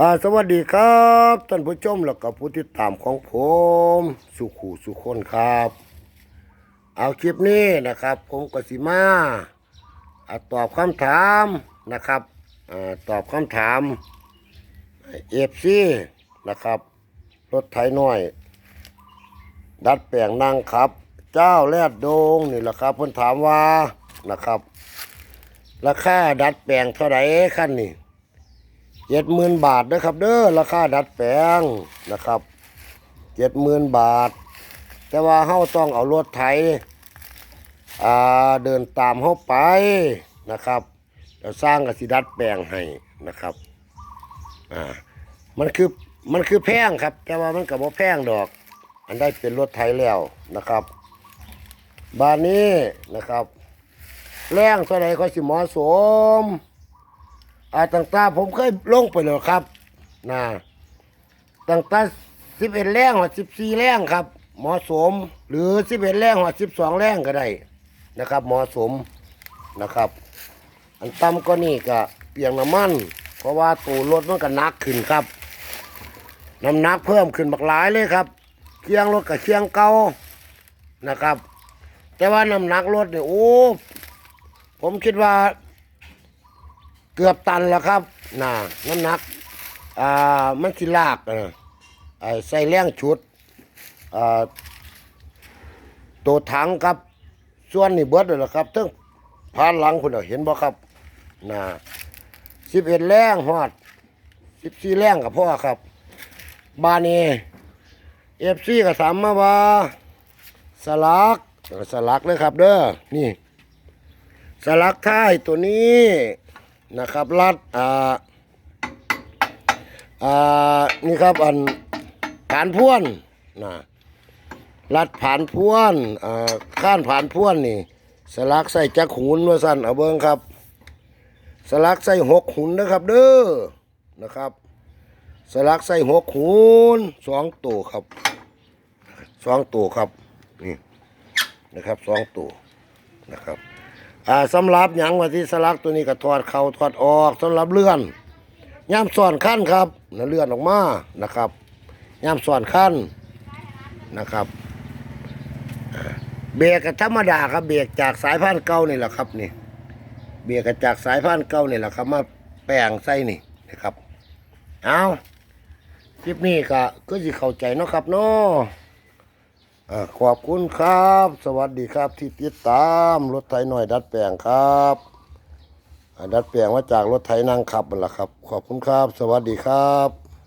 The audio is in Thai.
อ่าสวัสดีครับท่านผู้ชมแล้วก็ผู้ติดตามของผม สุขูสุคนครับ เอาคลิปนี้นะครับ ผมกสิมาอาตอบคำถามนะครับอาตอบคำถามเอฟซีนะครับ รถไถน้อย ดัดแปลงนั่งครับ เจ้าแรดโดงนี่แหละครับเพิ่นถามว่านะครับ ราคาดัดแปลงเท่าไหร่ขั้นนี่ เจ็ดหมื่นบาทนะครับ เด้อราคาดัดแปลงนะครับเจ็ดหมื่นบาท แต่ว่าเฮาต้องเอารถไถอ่าเดินตามเฮาไปนะครับแล้วสร้างกสิดัดแปลงให้นะครับอ่ามันคือมันคือแพงครับ แต่ว่ามันก็บ่แพงดอก อันได้เป็นรถไถแล้วนะครับบานนี้นะครับ แรงเท่าไรก็สิเหมาะสม อาต่างๆผมเคยลงไปแล้วครับนะต่างๆสิบเอ็ดแรงหัสิบสี่แรงครับ เหมาะสม หรือสิบเอ็ดแรงหัสิบสองแรงก็ได้นะครับ เหมาะสมนะครับ อันต่ำก็นี่ก็เปียงน้ำมัน เพราะว่าตัวรถมันก็นักขึ้นครับน้ำหนักเพิ่มขึ้นบักหลายเลยครับเคียงรถกับเคียงเก่านะครับ แต่ว่าน้ำหนักรถเนี่ยโอ้ผมคิดว่า เกือบตันแล้วครับน่ะน้ำหนักอ่ามันสิลากออไอ้ใส่แรงชุดอ่าตัวถังครับ ส่วนนี่เบิดเลยละครับทั้งพานหลังคุณเห็นบ่ครับน่ะสิบเอ็ดแรงฮอดสิบสี่แรงกับพ่อครับ บานนี้เอฟซีก็ถามมาว่าสลักสลักเลยครับเด้อนี่ สลักท้ายตัวนี้ นะครับรัดอ่าอ่านี่ครับอันผ่านพ่วนนะรัดผ่านพ่วนอ่าข้านผ่านพ่วนนี่ สลักใส่จักหุนว่าสั่นเอาเบิ้งครับ สลักใส่หกหุนนะครับ เด้อนะครับ สลักใส่หกหุนสองตัวครับสองตัวครับนี่นะครับสองตัวนะครับ อ่าสำหรับหยังว่าที่สลักตัวนี้ก็ถอดเข่าถอดออกสำหรับเลื่อนย่ามสอนขั้นครับนะเลื่อนออกมานะครับย่ามสอนขั้นนะครับเบรกธรรมดาครับเบรกจากสายพันธุ์เก่านี่แหละครับนี่เบรกจากสายพันธุ์เก่านี่แหละครับ มาแปลงใส่นี่นะครับเอาคลิปนี้ก็ก็สิเข้าใจเนาะครับเนาะ ขอบคุณครับ สวัสดีครับที่ติดตามรถไถหน่อยดัดแปลงครับดัดแปลงมาจากรถไถนั่งขับนั่นแหละครับ ขอบคุณครับ สวัสดีครับ